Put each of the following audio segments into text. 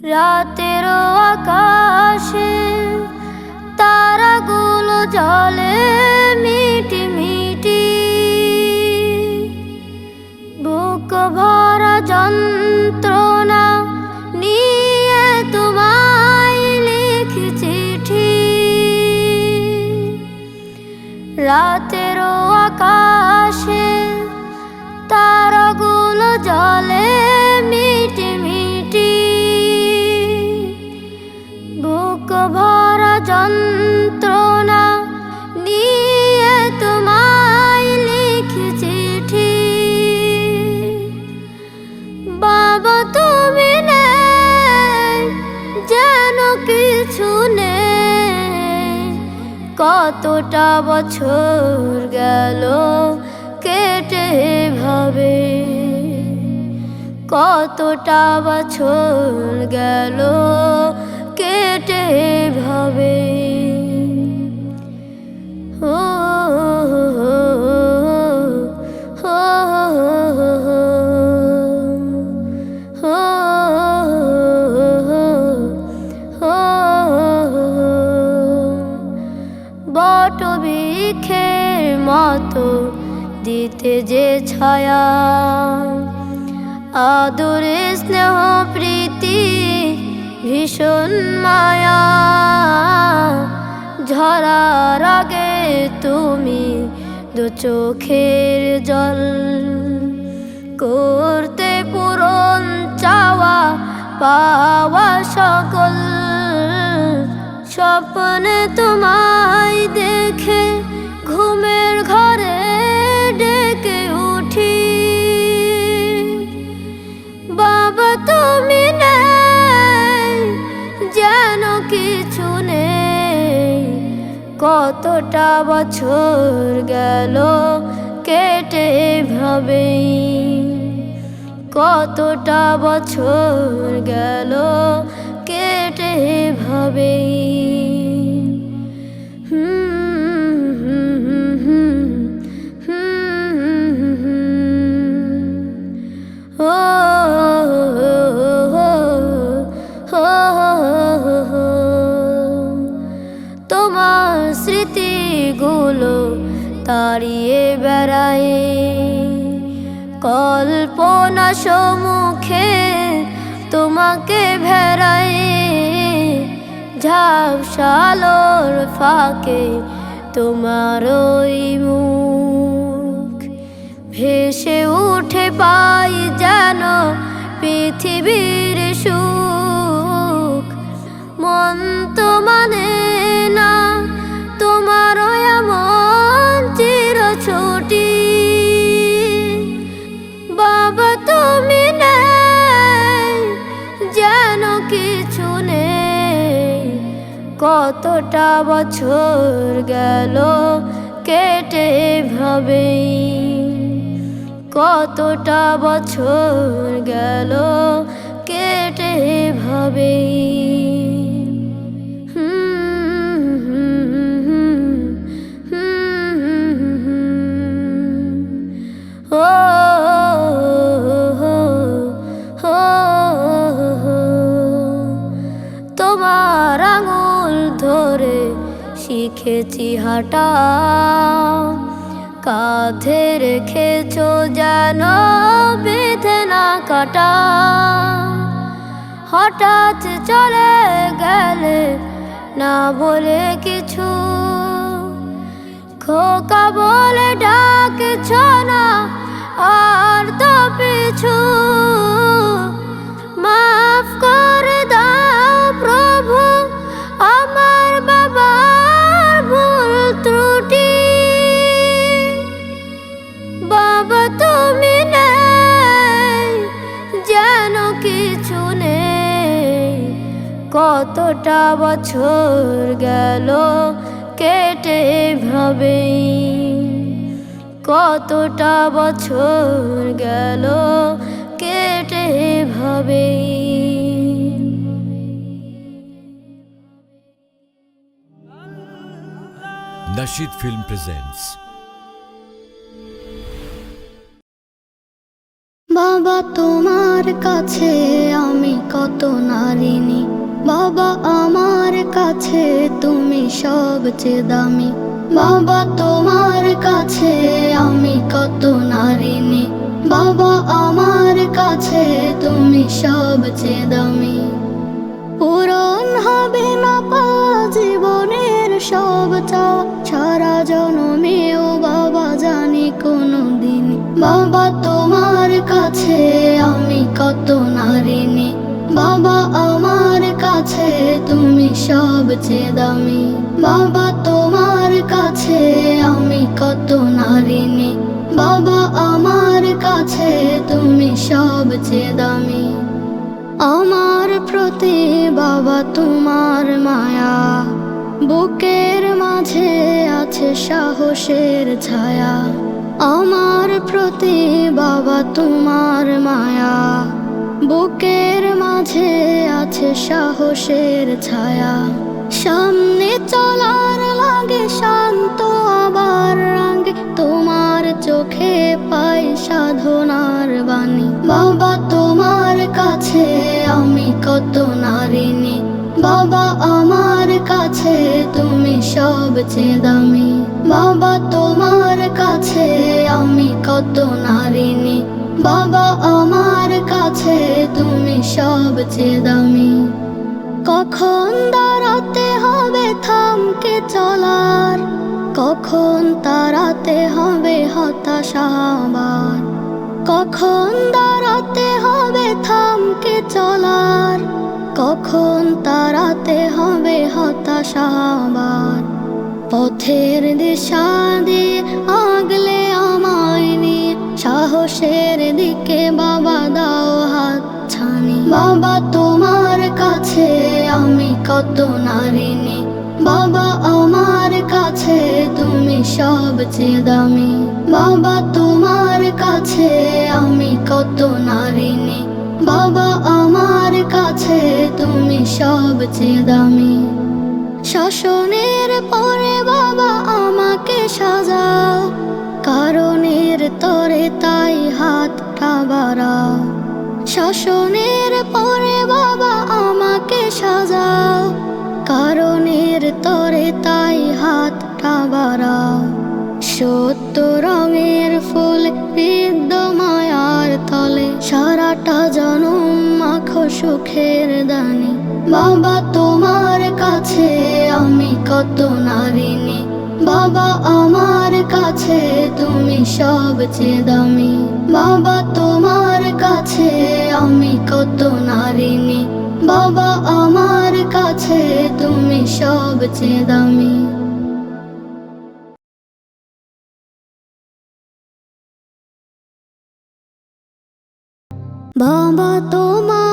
রাতের আকাশে তারাগুলো জলে মিটি মিটি। বুক ভরা যন্ত্রণা নিয়ে তোমায় লিখি চিঠি। রাতের আকাশে তারাগুলো জলে ভরা যন্ত্রণা নিয়ে তোমায় লিখি চিঠি। বাবা, তুমি নেই, যেন কিছু নেই। কতটা বছর গেল কেটে ভাবে। কতটা বছর গেল কেটে ভাবে ও বট বৃক্ষের মতো দিতে যে ছায়া আদরে স্নেহ ভীষণ মায়া, ঝরার আগে তুমি দু চোখের জল করতে পূরণ চাওয়া পাওয়া সকল স্বপ্নে তোমায় দেখে কতটা বছর গেল কেটে ভাবে কতটা বছর গেল কেটে ভাবে তাড়িয়ে বেড়ায় কল্পনা সম্মুখে তোমাকে ভেড়ায় ঝাপসালোর ফাঁকে তোমার ওই মুখ ভেসে উঠে পাই যেন পৃথিবীর সুখ। কতটা বছর গেল কেটে ভাবে কতটা বছর গেল কেটে ভাবে হুম শিখেছি হাঁটা। কাঁধে রেখেছো যেন বেঁধে না কাটা। হঠাৎ চলে গেলে না বলে কিছু। খোকা বলে ডাকছ কতটা বছর গেল কেটে ভাবে কতটা বছর গেল কেটে ভাবে Nashid Film presents বাবা তোমার তোমার কাছে আমি কত নারিনী বাবা, আমার কাছে তুমি সবচেয়ে দামি। বাবা, তোমার কাছে আমি কত নারিনী বাবা, আমার কাছে তুমি সবচেয়ে দামি। পূরণ হবে না পা, জীবনের সব চাওয়া সারা জনমেও বাবা জানি কোনো দিন বাবা, তোমার কাছে আমি কত নারিনী বাবা, আমার কাছে, তুমি সবচেয়ে দামি। বাবা, তোমার কাছে আমি কত নারিনী বাবা, আমার কাছে তুমি সবচেয়ে দামি। আমার প্রতি বাবা, তোমার মায়া। বুকের মাঝে আছে সাহসের ছায়া। আমার প্রতি বাবা, তোমার মায়া। বুকের মাঝে আছে সাহসের ছায়া। সামনে চলার লাগে শান্ত আবার রাগে তোমার চোখে পাই সাধনার বাণী। বাবা, তোমার কাছে আমি কত নারিনী বাবা, আমার কাছে তুমি সবচেয়ে দামি। বাবা, তোমার কাছে আমি কত নারিনী বাবা, আমার সবচেয়ে দামি। কখন দাঁড়াতে হবে থামকে চলার। কখন তারাতে হবে হতাশা আবার। কখন দাঁড়াতে হবে থামকে চলার। কখন তারাতে হবে হতাশা আবার। পথের দিশা দিয়ে আগলে আমায় নিয়ে, সাহসের দিকে বাবা দাও হাত বাবা, তোমার কাছে আমি কত নারিনী বাবা, আমার কাছে তুমি সবচেয়ে দামি। বাবা, তোমার কাছে আমি কত নারিনী বাবা, আমার কাছে তুমি সবচেয়ে দামি। শাসনের পরে বাবা আমাকে সাজাও কারণের তরে তাই হাতটা বাড়াও শাসনের পরে বাবা আমাকে সাজাও। কারণের তরে তাই হাতটা বাড়াও। সত্য রঙের ফুল বিদ্য মায়ার তলে, সারাটা জনম মাখো সুখের দানি। বাবা, তোমার কাছে আমি কত নারিনী বাবা, আমার কাছে তুমি সবচেয়ে দামি। বাবা, তোমার কাছে আমি কত নারিনী বাবা আমার কাছে তুমি সবচেয়ে দামি। বাবা তোমার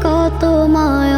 かと迷う